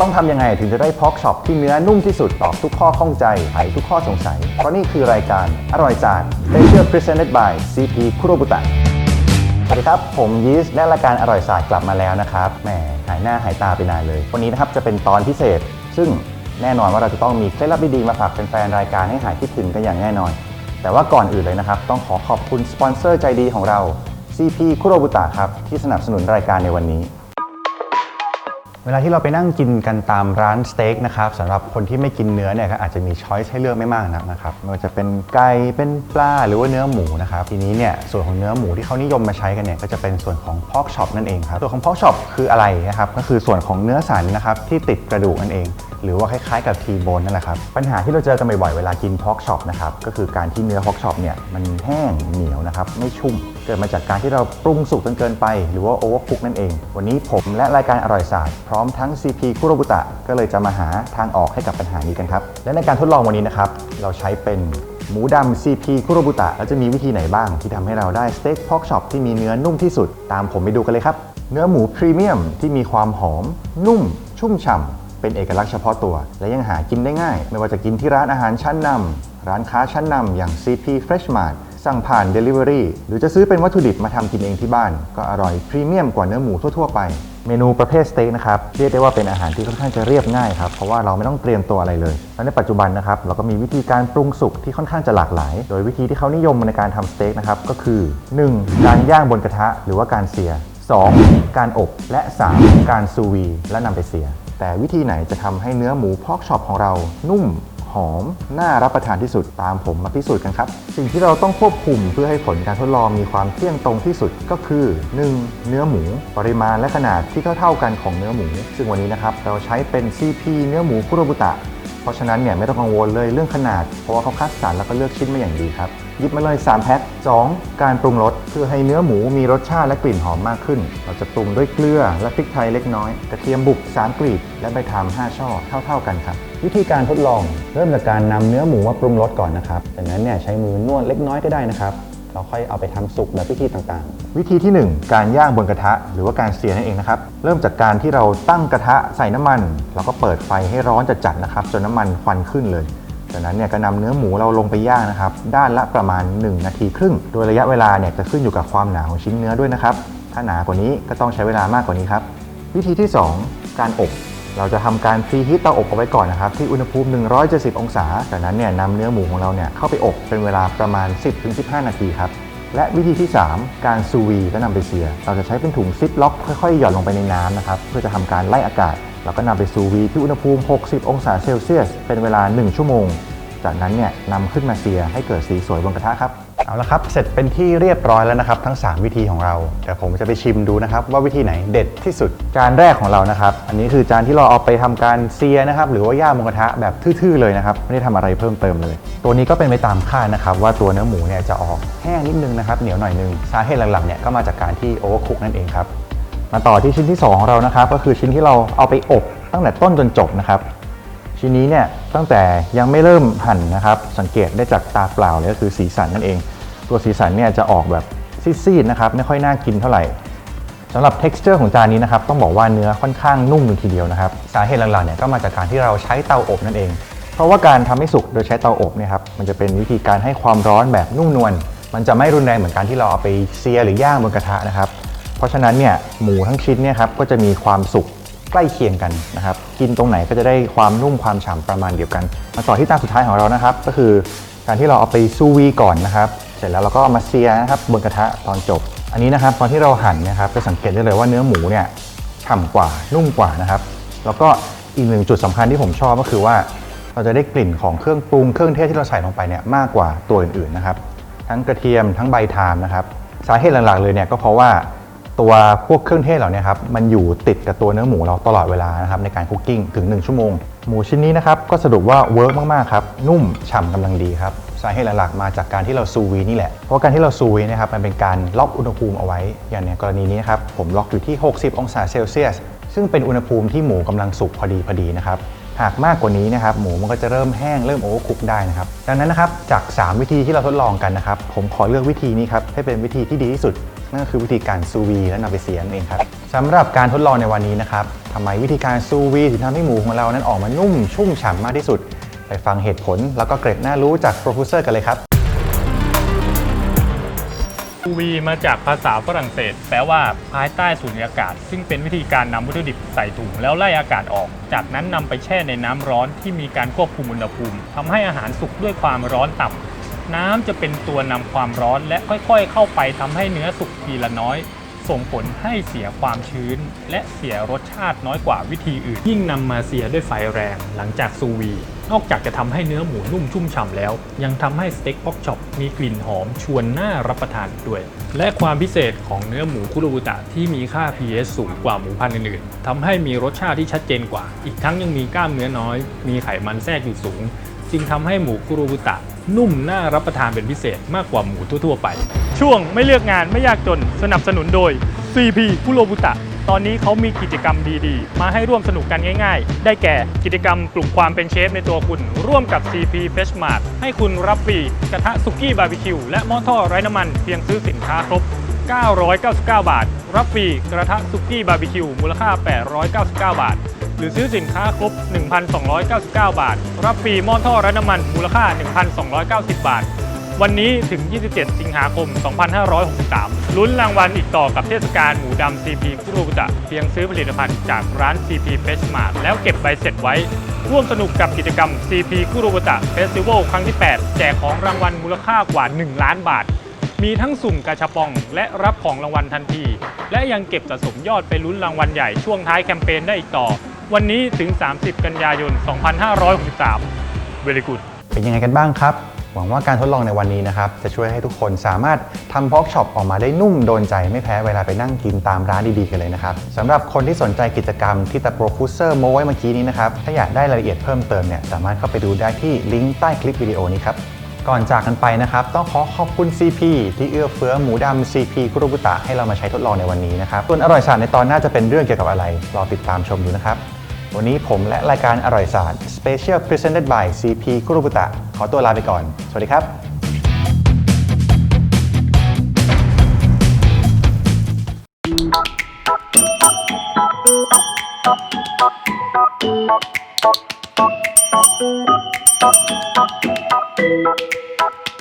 ต้องทำยังไงถึงจะได้พอกช็อปที่เนื้อนุ่มที่สุดตอบทุกข้อข้องใจไขทุกข้อสงสัย เพราะนี่คือรายการอร่อยจาน Special Presented by CP คุโรบุตะสวัสดีครับ ผมยีสและรายการอร่อยศาสตร์กลับมาแล้วนะครับแหมหายหน้าหายตาไปนานเลย วันนี้นะครับจะเป็นตอนพิเศษ ซึ่งแน่นอนว่าเราจะต้องมีเคล็ดลับดีๆมาฝากแฟนๆรายการให้หายคิดถึงกันอย่างแน่นอน แต่ว่าก่อนอื่นเลยนะครับ ต้องขอขอบคุณสปอนเซอร์ใจดีของเรา CP คุโรบุตะครับที่สนับสนุนรายการในวันนี้ เวลาที่เราไปนั่งกินกันตามร้านสเต็กนะครับสำหรับคนที่ไม่กินเนื้อเนี่ยก็อาจจะมีช้อยส์ให้เลือกไม่มากนักนะครับไม่ว่าจะเป็นไก่เป็นปลาหรือว่าเนื้อหมูนะครับทีนี้เนี่ยส่วนของเนื้อหมูที่เขานิยมมาใช้กันเนี่ยก็จะเป็นส่วนของพอกช็อปนั่นเองครับส่วนของพอกช็อปคืออะไรนะครับก็คือส่วนของเนื้อสันนะครับที่ติดกระดูกนั่นเองหรือว่าคล้ายๆกับทีโบนนั่นแหละครับ ปัญหาที่เราเจอกันบ่อยๆเวลากินพอกช็อปนะครับก็คือการที่เนื้อพอกช็อปเนี่ยมันแห้งเหนียวนะครับไม่ชุ่ม กิดมาจากการที่เราปรุงสุกจนเกินไป หรือว่าโอเวอร์คุกนั่นเอง วันนี้ผมและรายการอร่อยศาสตร์พร้อมทั้ง CP คุโรบุตะ ก็เลยจะมาหาทางออกให้กับปัญหานี้กันครับ และในการทดลองวันนี้นะครับ เราใช้เป็นหมูดำ CP คุโรบุตะ แล้วจะมีวิธีไหนบ้าง ที่ทำให้เราได้สเต็กพอกช็อปที่มีเนื้อนุ่มที่สุด ตามผมไปดูกันเลยครับ เนื้อหมูพรีเมียมที่มีความหอม นุ่ม ชุ่มฉ่ำเป็นเอกลักษณ์เฉพาะตัว และยังหากินได้ง่าย ไม่ว่าจะกินที่ร้านอาหารชั้นนำร้านค้าชั้นนำอย่าง CP Fresh Mart สั่งผ่าน Delivery หรือจะซื้อเป็นวัตถุดิบมาทำกินเองที่บ้าน ก็อร่อยพรีเมียมกว่าเนื้อหมูทั่วๆไป เมนูประเภทสเต็กนะครับเรียกได้ว่าเป็นอาหารที่ค่อนข้างจะเรียบง่ายครับเพราะว่าเราไม่ต้องเตรียมตัวอะไรเลยและในปัจจุบันนะครับเราก็มีวิธีการปรุงสุกที่ค่อนข้างจะหลากหลาย โดยวิธีที่เขานิยมในการทำสเต็กนะครับก็คือ 1. การย่างบนกระทะหรือว่าการเสีย 2. การอบ และ 3. การซูวี และนำไปเสีย แต่วิธีไหนจะทำให้เนื้อหมูพอกช็อปของเรานุ่ม หอม น่ารับประทานที่สุดตามผมมาพิสูจน์กันครับ สิ่งที่เราต้องควบคุมเพื่อให้ผลการทดลองมีความเที่ยงตรงที่สุดก็คือ 1. เนื้อหมู ปริมาณและขนาดที่เท่าๆกันของเนื้อหมู ซึ่งวันนี้นะครับเราใช้เป็น CP เนื้อหมูคุโรบุตะเพราะฉะนั้นเนี่ยไม่ต้องกังวลเลยเรื่องขนาด เพราะว่าเขาคัดสรรแล้วก็เลือกชิ้นมาอย่างดีครับหยิบมาเลย 3 แพ็ค 2. การปรุงรสเพื่อให้เนื้อหมูมีรสชาติและกลิ่นหอมมากขึ้น เราจะปรุงด้วยเกลือและพริกไทยเล็กน้อย กระเทียมบุก 3 กลีบและใบทาม5ช่อเท่า ๆกันครับ วิธีการทดลองเริ่มจากการนำเนื้อหมูมาปรุงรสก่อนนะครับจากนั้นเนี่ยใช้มือนวดเล็กน้อยก็ได้นะครับเราค่อยเอาไปทำสุกแบบวิธีต่างๆ วิธีที่ 1 การย่างบนกระทะ หรือว่าการเสียนั่นเองนะครับ เริ่มจากการที่เราตั้งกระทะใส่น้ำมันเราก็เปิดไฟให้ร้อนจัดๆนะครับ จนน้ำมันควันขึ้นเลย จากนั้นเนี่ยก็นำเนื้อหมูเราลงไปย่างนะครับ ด้านละประมาณ 1 นาทีครึ่ง โดยระยะเวลาเนี่ยจะขึ้นอยู่กับความหนาของชิ้นเนื้อด้วยนะครับ ถ้าหนากว่านี้ก็ต้องใช้เวลามากกว่านี้ครับ วิธีที่ 2 การอบ เราจะทำการพรีฮีทเตาอบเอาไว้ก่อนนะครับที่อุณหภูมิ 170 องศา จากนั้นเนี่ยนำเนื้อหมูของเราเนี่ยเข้าไปอบเป็นเวลาประมาณ 10-15 นาทีครับและวิธีที่ 3 การซูวีและนำไปเสีย เราจะใช้เป็นถุงซิปล็อกค่อยๆ หย่อนลงไปในน้ำนะครับเพื่อจะทำการไล่อากาศเราก็นำไปซูวีที่อุณหภูมิ 60 องศาเซลเซียส เป็นเวลา 1 ชั่วโมง จากนั้นเนี่ยนำขึ้นมาเสียให้เกิดสีสวยบนกระทะครับ เอาละครับเสร็จเป็นที่เรียบร้อยแล้วนะครับ ทั้ง 3 วิธีของเราเดี๋ยวผมจะไปชิมดูนะครับ ว่าวิธีไหนเด็ดที่สุดจานแรกของเรานะครับ อันนี้คือจานที่เราเอาไปทำการเซียนะครับ หรือว่าย่างบนกระทะแบบทื่อๆเลยนะครับไม่ได้ทำอะไรเพิ่มเติมเลย ตัวนี้ก็เป็นไปตามคาดนะครับ ว่าตัวเนื้อหมูเนี่ยจะออกแห้งนิดนึงนะครับเหนียวหน่อยนึงสาเหตุหลักๆเนี่ยก็มาจากการที่โอเวอร์คุกนั่นเองครับมาต่อที่ชิ้นที่สองของเรานะครับ ก็คือชิ้นที่เราเอาไปอบตั้งแต่ต้นจนจบนะครับชิ้นนี้เนี่ยตั้งแต่ยังไม่เริ่มหั่นนะครับ สังเกตได้จากตาเปล่าเลยก็คือสีสันนั่นเอง ตัวสีสันเนี่ยจะออกแบบซีดๆนะครับไม่ค่อยน่ากินเท่าไหร่สำหรับ t e x t อร์ของจานนี้นะครับต้องบอกว่าเนื้อค่อนข้างนุ่มเลยทีเดียวนะครับสาเหตุหลักๆเนี่ยก็มาจากการที่เราใช้เตาอบนั่นเอง เพราะว่าการทำให้สุกโดยใช้เตาอบเนี่ยครับมันจะเป็นวิธีการให้ความร้อนแบบนุ่มนวลมันจะไม่รุนแรงเหมือนการที่เราเอาไปเซียหรือย่างบนกระทะนะครับเพราะฉะนั้นเนี่ยหมูทั้งชิ้นเนี่ยครับก็จะมีความสุกใกล้เคียงกันนะครับกินตรงไหนก็จะได้ความนุ่มความฉ่ำประมาณเดียวกันมาต่อที่จานสุดท้ายของเรานะครับ ก็คือการที่เราเอาไปซูวีก่อนนะครับ เสร็จแล้วเราก็เอามาเซียนะครับบนกระทะตอนจบ อันนี้นะครับตอนที่เราหั่นนะครับจะสังเกตได้เลยว่าเนื้อหมูเนี่ยฉ่ำกว่านุ่มกว่านะครับ แล้วก็อีกหนึ่งจุดสำคัญที่ผมชอบก็คือว่า เราจะได้กลิ่นของเครื่องปรุงเครื่องเทศที่เราใส่ลงไปเนี่ยมากกว่าตัวอื่นๆนะครับ ทั้งกระเทียมทั้งใบทามนะครับสาเหตุหลักๆเลยเนี่ยก็เพราะว่าตัวพวกเครื่องเทศเหล่านี้ครับมันอยู่ติดกับตัวเนื้อหมูเราตลอดเวลานะครับในการคุกกิ้งถึง 1 ชั่วโมง หมูชิ้นนี้นะครับก็สรุปว่าเวิร์กมากๆครับนุ่มฉ่ำกำลังดีครับ สาเหตุหลักๆมาจากการที่เราซูวีนี่แหละ เพราะการที่เราซูวีนะครับมันเป็นการล็อกอุณหภูมิเอาไว้ อย่างในกรณีนี้ครับผมล็อกอยู่ที่ 60 องศาเซลเซียส ซึ่งเป็นอุณหภูมิที่หมูกำลังสุกพอดีพอดีนะครับหากมากกว่านี้นะครับหมูมันก็จะเริ่มแห้งเริ่มโอเวอร์คุกได้นะครับดังนั้นนะครับจาก 3 วิธีที่เราทดลองกันนะครับผมขอเลือกวิธีนี้ครับให้เป็นวิธีที่ดีที่สุด นั่นก็คือวิธีการซูวีและนำไปเสียนั่นเองครับสำหรับการทดลองในวันนี้นะครับทำไมวิธีการซูวีถึงทำให้หมูของเรานั้นออกมานุ่มชุ่มฉ่ำมากที่สุด ไปฟังเหตุผล แล้วก็เกร็ดน่ารู้จากโปรดิวเซอร์กันเลยครับซูวีมาจากภาษาฝรั่งเศส แปลว่าภายใต้สูญญากาศ ซึ่งเป็นวิธีการนำวัตถุดิบใส่ถุงแล้วไล่อากาศออก จากนั้นนำไปแช่ในน้ำร้อนที่มีการควบคุมอุณหภูมิทำให้อาหารสุกด้วยความร้อนต่ำน้ำจะเป็นตัวนำความร้อนและค่อยๆ เข้าไปทำให้เนื้อสุกทีละน้อย ส่งผลให้เสียความชื้น และเสียรสชาติน้อยกว่าวิธีอื่น ยิ่งนำมาเสียด้วยไฟแรงหลังจากซูวี นอกจากจะทำให้เนื้อหมูนุ่มชุ่มฉ่ำแล้ว ยังทำให้สเต็กพ็อกช็อปมีกลิ่นหอมชวนน่ารับประทานด้วย และความพิเศษของเนื้อหมูคุโรบุตะที่มีค่า pH สูงกว่าหมูพันธุ์อื่นๆทำให้มีรสชาติที่ชัดเจนกว่า อีกทั้งยังมีกล้ามเนื้อน้อย มีไขมันแทรกอยู่สูง จึงทำให้หมูคุโรบุตะ นุ่มน่ารับประทานเป็นพิเศษมากกว่าหมูทั่วๆไป ช่วงไม่เลือกงานไม่ยากจนสนับสนุนโดย CP คุโรบุตะ ตอนนี้เขามีกิจกรรมดีๆ มาให้ร่วมสนุกกันง่ายๆ ได้แก่กิจกรรมปลุกความเป็นเชฟในตัวคุณ ร่วมกับ CP f r e s h Mart ให้คุณรับฟรีกระทะสุกี้บาร์บีคิวและหม้อทอดไร้น้ำมันเพียงซื้อสินค้าครบ 999 บาท รับฟรีกระทะสุกี้บาร์บีคิวมูลค่า 899 บาท หรือซื้อสินค้าครบ 1,299 บาท รับฟรีหม้อทอไร้น้ำมันมูลค่า 1,290 บาท วันนี้ถึง 27 สิงหาคม 2563 ลุ้นรางวัลอีกต่อกับเทศกาลหมูดำ CP คุโรบุตะเพียงซื้อผลิตภัณฑ์จากร้าน CP f r e s h Mart แล้วเก็บใบเสร็จไว้ ร่วมสนุกกับกิจกรรม CP คุโรบุตะเฟสติวัลครั้งที่ 8 แจกของรางวัลมูลค่ากว่า 1 ล้านบาท มีทั้งสุ่มกาชาปอง และรับของรางวัลทันที และยังเก็บสะสมยอดไปลุ้นรางวัลใหญ่ช่วงท้ายแคมเปญได้อีกต่อ วันนี้ถึง 30 กันยายน 2563 Very good เป็นยังไงกันบ้างครับ หวังว่าการทดลองในวันนี้นะครับ จะช่วยให้ทุกคนสามารถทำพอกช็อปออกมาได้นุ่มโดนใจไม่แพ้เวลาไปนั่งกินตามร้านดีๆกันเลยนะครับสำหรับคนที่สนใจกิจกรรมที่ตะโปรฟูเซอร์โมไว้เมื่อกี้นี้นะครับ ถ้าอยากได้รายละเอียดเพิ่มเติมเนี่ยสามารถเข้าไปดูได้ที่ลิงก์ใต้คลิปวิดีโอนี้ครับก่อนจากกันไปนะครับ ต้องขอขอบคุณ CP ที่เอื้อเฟื้อหมูดำ CP คุโรบุตะให้เรามาใช้ทดลองในวันนี้นะครับส่วนอร่อยศาสตร์ในตอนหน้าจะเป็นเรื่องเกี่ยวกับอะไร รอติดตามชมดูนะครับ วันนี้ผมและรายการอร่อยศาสตร์ Special Presented by CP คุโรบุตะ ขอตัวลาไปก่อน สวัสดีครับ